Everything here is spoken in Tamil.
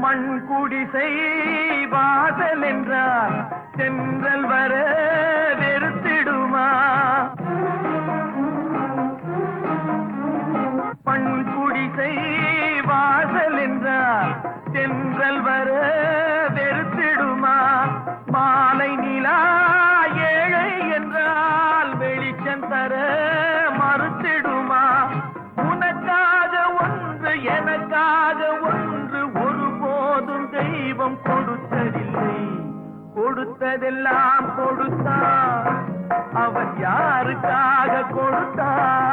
மண் குடிசை வாசல் என்றால் தென்றல் வர வெறுத்திடுமா? மண் குடிசை வாசல் என்றால் சென்றல் வர வெறுத்திடுமா? மாலை நிலா ஏழை என்றால் வெளிச்சம் தர எனக்காக ஒன்று ஒருபோதும் தெய்வம் கொடுத்ததில்லை. கொடுத்ததெல்லாம் கொடுத்தான் அவன் யாருக்காக கொடுத்தான்